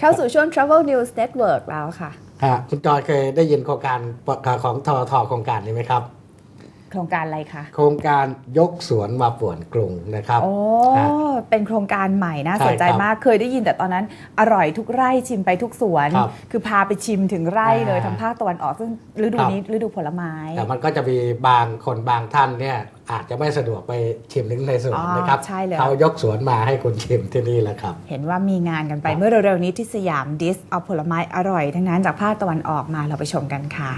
เข้าสู่ช่วง Travel News Network แล้วค่ะ ฮะคุณจอยเคยได้ยินโครงการของททโครงการนี้ไหมครับ โครงการอะไรคะโครงการยกสวนมาป่วนกรุงนะครับ โอ้ฮะ เป็นโครงการใหม่น่าใช่สนใจครับมากเคยได้ยินแต่ตอนนั้นอร่อยทุกไร่ชิมไปทุกสวน ครับคือพาไปชิมถึงไร่เลยอ่าทางภาคตะวันออกซึ่งฤดูครับ นี้ฤดูผลไม้ แต่มันก็จะมีบางคนบางท่านเนี่ยอาจจะไม่สะดวกไปชิมถึงในสวนอ๋อนะครับใช่เลย เขายกสวนมาให้คุณชิมที่นี่แหละครับ เห็นว่ามีงานกันไปครับ เมื่อเร็วๆนี้ที่สยามดิสเอาผลไม้อร่อยทั้งนั้นจากภาคตะวันออกมาเราไปชมกันค่ะ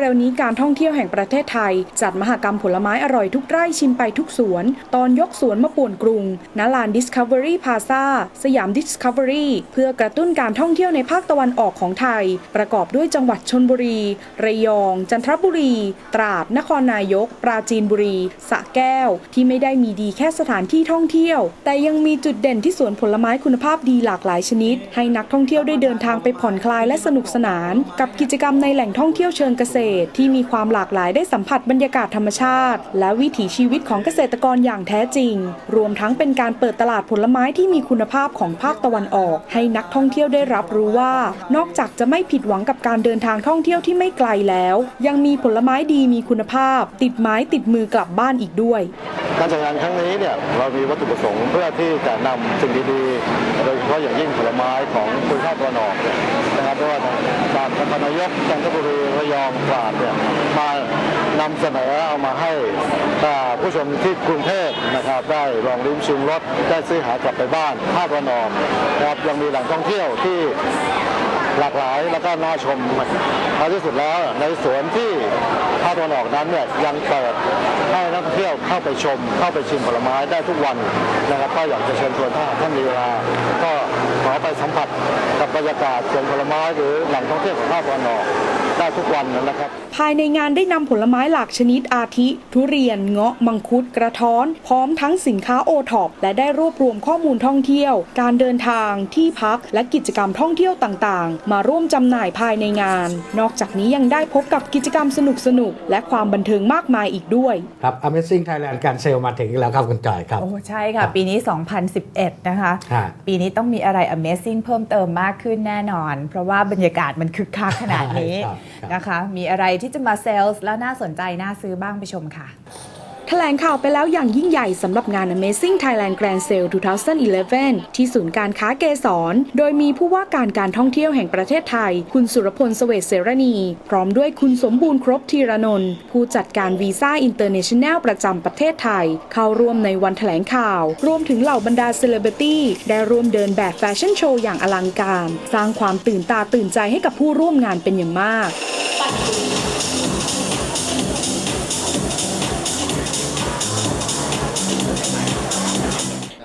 เร็วๆนี้การท่องเที่ยวแห่งประเทศไทย จัดมหกรรมผลไม้อร่อยทุกไร่ชิมไปทุกสวน ตอนยกสวนมาป่วนกรุงณลาน Discovery Plaza สยาม Discovery เพื่อกระตุ้นการท่องเที่ยวในภาคตะวันออกของไทย ประกอบด้วยจังหวัดชนบุรี ระยอง จันทบุรี ตราด นครนายก ปราจีนบุรีสระแก้ว ที่ไม่ได้มีดีแค่สถานที่ท่องเที่ยว แต่ยังมีจุดเด่นที่สวนผลไม้คุณภาพดีหลากหลายชนิด ให้นักท่องเที่ยวได้เดินทางไปผ่อนคลายและสนุกสนาน กับกิจกรรมในแหล่งท่องเที่ยวเชิงเกษตร ที่มีความหลากหลายได้สัมผัสบรรยากาศธรรมชาติ และวิถีชีวิตของเกษตรกรอย่างแท้จริง รวมทั้งเป็นการเปิดตลาดผลไม้ที่มีคุณภาพของภาคตะวันออก ให้นักท่องเที่ยวได้รับรู้ว่า นอกจากจะไม่ผิดหวังกับการเดินทางท่องเที่ยวที่ไม่ไกลแล้ว ยังมีผลไม้ดีมีคุณภาพ ติดไม้ติดมือกลับบ้านอีกด้วย การจัดงานครั้งนี้เนี่ยเรามีวัตถุประสงค์เพื่อที่จะนำสิ่งดีๆโดยเฉพาะอย่างยิ่งผลไม้ของคุณภาคตะวันออกเนี่ยนะครับไม่ว่า จากนครนายกจันทบุรีระยองตราดเนี่ยมานำเสนอเอามาให้ผู้ชมที่กรุงเทพนะครับได้ลองลิ้มชิมรสได้ซื้อหากลับไปบ้านภาคตะวันออกนะครับยังมีแหล่งท่องเที่ยวที่หลากหลายแล้วก็น่าชมท้ายที่สุดแล้วในสวนที่ภาคตะวันออกนั้นเนี่ยยังเปิดให้นักท่องเที่ยวเข้าไปชม เข้าไปชิมผลไม้ได้ทุกวันนะครับก็อยากจะเชิญชวนถ้าท่านมีเวลาก็ ขอไปสัมผัสกับบรรยากาศสวนผลไม้หรือแหล่งท่องเที่ยวของภาคตะวันออก ได้ทุกวันนะครับ ภายในงานได้นำผลไม้หลากชนิดอาทิ ทุเรียน เงาะ มังคุด กระท้อน พร้อมทั้งสินค้าโอท็อปและได้รวบรวมข้อมูลท่องเที่ยว การเดินทาง ที่พัก และกิจกรรมท่องเที่ยวต่างๆ มาร่วมจำหน่ายภายในงาน นอกจากนี้ยังได้พบกับกิจกรรมสนุกๆและความบันเทิงมากมายอีกด้วยครับ Amazing Thailand การเซลมาถึงแล้วครับคุณจอยครับโอ้ใช่ครัค่ะบปีนี้ 2011 นะคะฮะปีนี้ต้องมีอะไร Amazing เพิ่มเติมมากขึ้นแน่นอน เพราะว่าบรรยากาศมันคึกคักขนาดนี้ครับครับนะคะ มีอะไรที่จะมาเซลล์แล้วน่าสนใจน่าซื้อบ้างไปชมค่ะ ถลงข่าวไปแล้วอย่างยิ่งใหญ่สำหรับงาน Amazing Thailand Grand Sale 2011 ที่ศูนย์การค้าเกษร โดยมีผู้ว่าการการท่องเที่ยวแห่งประเทศไทย คุณสุรพลเสวตเสรณี พร้อมด้วยคุณสมบูรณ์ครบธีรนนท์ผู้จัดการวีซ่าอินเตอร์เนชั่นแนลประจำประเทศไทย เข้าร่วมในวันแถลงข่าว รวมถึงเหล่าบรรดาเซเลบริตี้ได้ร่วมเดินแบบแฟชั่นโชว์อย่างอลังการ สร้างความตื่นตาตื่นใจให้กับผู้ร่วมงานเป็นอย่างมาก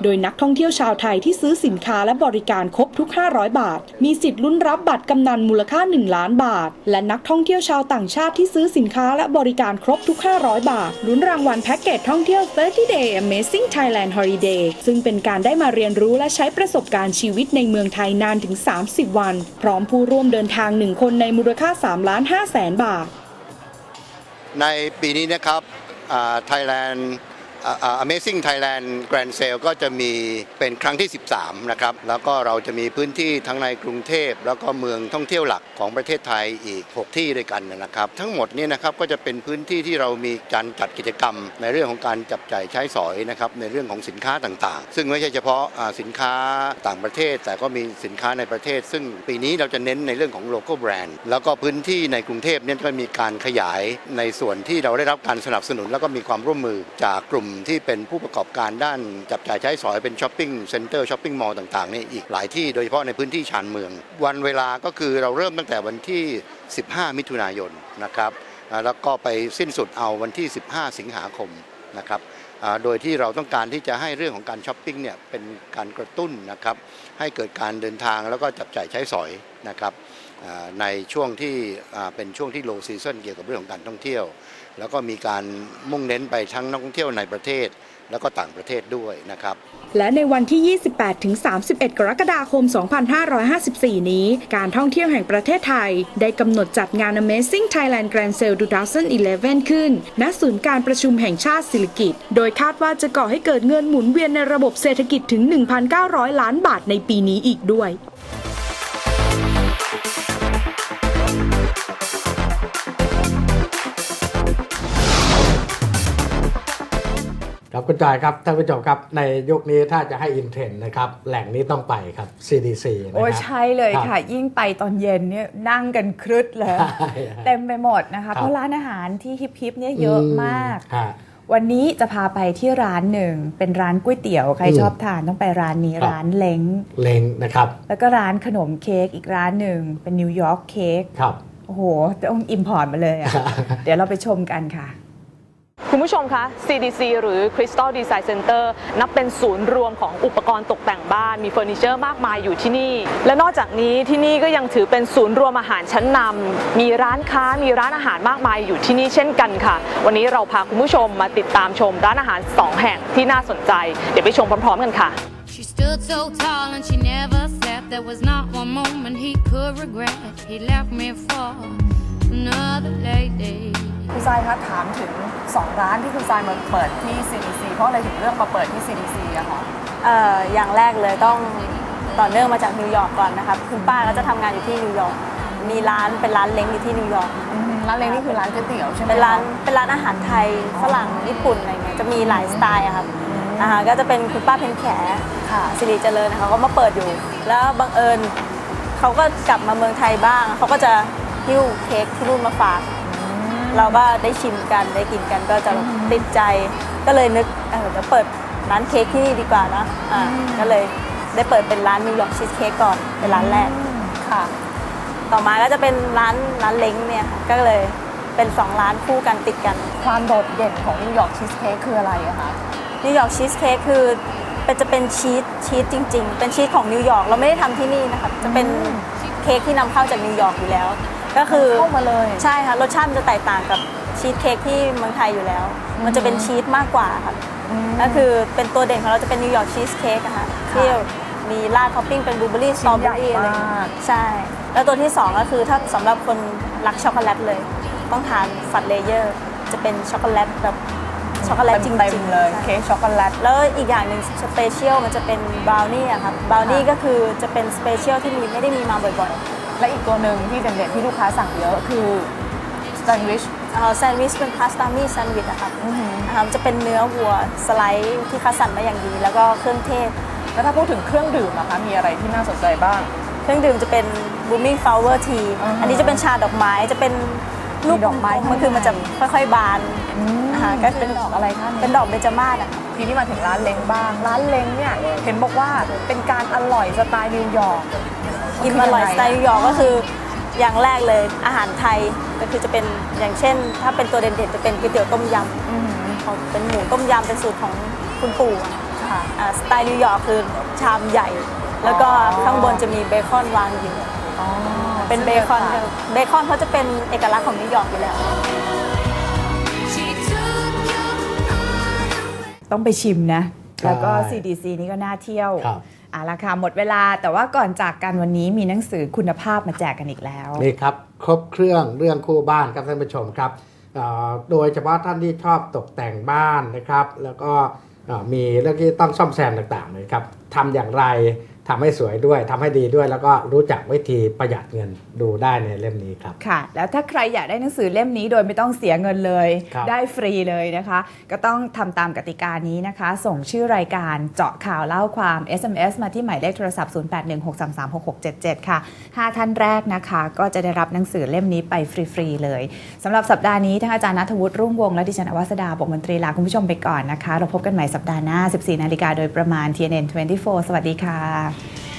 โดยนักท่องเที่ยวชาวไทยที่ซื้อสินค้าและบริการครบทุก 500 บาท มีสิทธิ์ลุ้นรับบัตรกำนันมูลค่า 1 ล้านบาท และนักท่องเที่ยวชาวต่างชาติที่ซื้อสินค้าและบริการครบทุก 500 บาท ลุ้นรางวัลแพ็กเกจท่องเที่ยว 30 Day Amazing Thailand Holiday ซึ่งเป็นการได้มาเรียนรู้และใช้ประสบการณ์ชีวิตในเมืองไทยนานถึง 30 วัน พร้อมผู้ร่วมเดินทาง 1 คนในมูลค่า3ล้าน5แสนบาท ในปีนี้นะครับไทยแลนด์ Amazing Thailand Grand Sale ก็จะมีเป็นครั้งที่ 13 นะครับ แล้วก็เราจะมีพื้นที่ทั้งในกรุงเทพ แล้วก็เมืองท่องเที่ยวหลักของประเทศไทยอีก 6 ที่ด้วยกันนะครับ ทั้งหมดนี่นะครับก็จะเป็นพื้นที่ที่เรามีการจัดกิจกรรม ในเรื่องของการจับจ่ายใช้สอยนะครับในเรื่องของสินค้าต่างๆ ซึ่งไม่ใช่เฉพาะสินค้าต่างประเทศ แต่ก็มีสินค้าในประเทศ ซึ่งปีนี้เราจะเน้นในเรื่องของ local brand แล้วก็พื้นที่ในกรุงเทพเนี่ยก็มีการขยายในส่วนที่เราได้รับการสนับสนุน แล้วก็มีความร่วมมือจากกลุ่มที่เป็นผู้ประกอบการด้านจับจ่ายใช้สอยเป็นช้อปปิ้งเซ็นเตอร์ช้อปปิ้งมอลล์ต่างๆนี่อีกหลายที่โดยเฉพาะในพื้นที่ชานเมือง วันเวลาก็คือเราเริ่มตั้งแต่วันที่ 15 มิถุนายนนะครับแล้วก็ไปสิ้นสุดเอาวันที่ 15 สิงหาคมนะครับโดยที่เราต้องการที่จะให้เรื่องของการช้อปปิ้งเนี่ยเป็นการกระตุ้นนะครับให้เกิดการเดินทางแล้วก็จับจ่ายใช้สอยนะครับในช่วงที่เป็นช่วงที่ low season เกี่ยวกับเรื่องของการท่องเที่ยว แล้วก็มีการมุ่งเน้นไปทั้งนักท่องเที่ยวในประเทศ แล้วก็ต่างประเทศด้วยนะครับ และในวันที่ 28ถึง31 กรกฎาคม 2554 นี้ การท่องเที่ยวแห่งประเทศไทย ได้กำหนดจัดงาน Amazing Thailand Grand Sale 2011 ขึ้น ณ ศูนย์การประชุมแห่งชาติศิริกิตโดยคาดว่าจะก่อให้เกิดเงินหมุนเวียนในระบบเศรษฐกิจถึง 1,900 ล้านบาทในปีนี้อีกด้วย ครับคุณจอยครับท่านผู้ชมครับในยุคนี้ถ้าจะให้อินเทรนด์นะครับแหล่งนี้ต้องไปครับ CDC นะโอ้คยรับใช่เลยค่ะ ยิ่งไปตอนเย็นเนี่ยนั่งกันครึดเลยใช่ฮะเต็มไปหมดนะคะครับเพราะร้านอาหารที่ฮิปๆเนี่ยเยอะมากฮะวันนี้จะพาไปที่ร้านหนึ่ง เป็นร้านก๋วยเตี๋ยวใครอืมชอบทานต้องไปร้านนี้ครับร้านเล้งเล็งนะครับ แล้วก็ร้านขนมเค้กอีกร้านหนึ่งเป็นนิวยอร์กเค้กครับโอ้โหต้องอิมพอร์ตมาเลยอะเดี๋ยวเราไปชมกันค่ะ คุณผู้ชมคะ CDC หรือ Crystal Design Center นับเป็นศูนย์รวมของอุปกรณ์ตกแต่งบ้าน มีเฟอร์นิเจอร์มากมายอยู่ที่นี่ และนอกจากนี้ที่นี่ก็ยังถือเป็นศูนย์รวมอาหารชั้นนำ มีร้านค้า มีร้านอาหารมากมายอยู่ที่นี่เช่นกันค่ะ วันนี้เราพาคุณผู้ชมมาติดตามชมร้านอาหาร 2 แห่งที่น่าสนใจ เดี๋ยวไปชมพร้อม ๆ กันค่ะ She stood so tall and she never slept. There was not one moment he could regret. He left me for another lady. คุณทรายคะถามถึง 2 ร้านที่คุณทรายมาเปิดที่ CDC เพราะอะไรถึงเลือกมาเปิดที่ CDC อะคะเอ่ออย่างแรกเลยต้องต่อเนื่องมาจากนิวยอร์กก่อนนะครับคุณป้าก็จะทำงานอยู่ที่นิวยอร์กมีร้านเป็นร้านเล้งอยู่ที่นิวยอร์กร้านเล้งนี่คือร้านก๋วยเตี๋ยวใช่ไหมเป็นร้านคะเป็นร้านอาหารไทยฝรั่งญี่ปุ่นอะไรเงี้ยจะมีหลายสไตล์อะครับอาหารก็จะเป็นคุณป้าเพนแข ค่ะ สิริเจริญนะคะเขาก็มาเปิดอยู่ แล้วบังเอิญเขาก็กลับมาเมืองไทยบ้าง เขาก็จะ หิ้วเค้กที่นู่นมาฝาก เราก็ได้ชิมกันได้กินกันก็จะติดใจ ก็เลยนึกเออจะเปิดร้านเค้กที่นี่ดีกว่านะอ่าก็เลยได้เปิดเป็นร้านนิวยอร์กชีสเค้กก่อนเป็นร้านแรกค่ะ ต่อมาก็จะเป็นร้านร้านเล้งเนี่ยค่ะก็เลยเป็นสองร้านคู่กันติดกัน ความโดดเด่นของนิวยอร์กชีสเค้กคืออะไรอะคะนิวยอร์กชีสเค้กคือเป็นจะเป็นชีสชีสจริง ๆ เป็นชีสของนิวยอร์กเราไม่ได้ทำที่นี่นะครับจะเป็นเค้กที่นำเข้าจากนิวยอร์กอยู่แล้ว ก็คือเข้ามาเลยใช่ค่ะรสชาติมันจะแตกต่างกับชีสเค้กที่เมืองไทยอยู่แล้ว มันจะเป็นชีสมากกว่าครับก็คือเป็นตัวเด่นของเราจะเป็นนิวยอร์กชีสเค้กอะค่ะที่มีราดท็อปปิ้งเป็นบลูเบอร์รี่สตรอเบอรี่อะไรอย่างเงี้ยใช่ แล้วตัวที่สองก็คือถ้าสำหรับคนรักช็อกโกแลตเลย ต้องทานฟัดเลเยอร์ จะเป็นช็อกโกแลตแบบช็อกโกแลตจริงเต็มๆๆเลยใช่เค้กช็อกโกแลตแล้วอีกอย่างหนึ่งสเปเชียลมันจะเป็นบราวนี่อะครับบราวนี่ค่ะก็คือจะเป็นสเปเชียลที่มีไม่ได้มีมาบ่อย และอีกตัวหนึ่งที่เด่นๆที่ลูกค้าสั่งเยอะคือแซนด์วิชๆเอาแซนด์วิชเป็นพาสต้ามี่แซนด์วิชอะครับนะครับจะเป็นเนื้อวัวสไลด์ที่คัดสรรมาอย่างดี แล้วก็เครื่องเทศ แล้วถ้าพูดถึงเครื่องดื่มนะคะมีอะไรที่น่าสนใจบ้าง เครื่องดื่มจะเป็น blooming flower tea อ่าฮะอันนี้จะเป็นชาดอกไม้จะเป็นลูกมีดอกไม้มันคือมันจะค่อยๆบานนะคะก็เป็นดอกอะไรคะเป็นดอกเบญจมาศอะค่ะทีนี้มาถึงร้านเล้งบ้าง ร้านเล้งเนี่ยเห็นบอกว่าเป็นการอร่อยสไตล์นิวยอร์ก กินอร่อยสไตล์นิวยอร์กก็คืออย่างแรกเลยอาหารไทยก็คือจะเป็นอย่างเช่น ถ้าเป็นตัวเด่นๆจะเป็นก๋วยเตี๋ยวต้มยำของเป็นหมูต้มยำเป็นสูตรของคุณปู่อะค่ะอ่าสไตล์นิวยอร์กคือชามใหญ่ แล้วก็อ๋อข้างบนจะมีเบคอนวางอยู่เป็นเบคอนเบคอนเขาจะเป็นเอกลักษณ์ของนิวยอร์กอยู่แล้ว She took your heart away. ต้องไปชิมนะใช่แล้วก็ CDC นี่ก็น่าเที่ยว ครับอะราคาหมดเวลาแต่ว่าก่อนจากกันวันนี้มีหนังสือคุณภาพมาแจกกันอีกแล้วนี่ครับครบเครื่องเรื่องคู่บ้านครับท่านผู้ชมครับโดยเฉพาะท่านที่ชอบตกแต่งบ้านนะครับ แล้วก็มีเรื่องที่ต้องซ่อมแซมต่างๆนะครับทำอย่างไรทำให้สวยด้วยทำให้ดีด้วย แล้วก็รู้จักวิธีประหยัดเงิน ดูได้ในเล่มนี้ครับค่ะ แล้วถ้าใครอยากได้หนังสือเล่มนี้โดยไม่ต้องเสียเงินเลยครับได้ฟรีเลยนะคะ ก็ต้องทำตามกติกานี้นะคะ ส่งชื่อรายการเจาะข่าวเล่าความ SMS มาที่หมายเลขโทรศัพท์ 0816336677 ค่ะ 5 ท่านแรกนะคะ ก็จะได้รับหนังสือเล่มนี้ไปฟรีๆเลยสำหรับสัปดาห์นี้ทั้งอาจารย์นัทวุฒิรุ่งวงศ์และดิฉันอวสดาบกมนตรีลาคุณผู้ชมไปก่อนนะคะ เราพบกันใหม่สัปดาห์หน้า 14 นาฬิกาโดยประมาณ TNN 24 สวัสดีค่ะ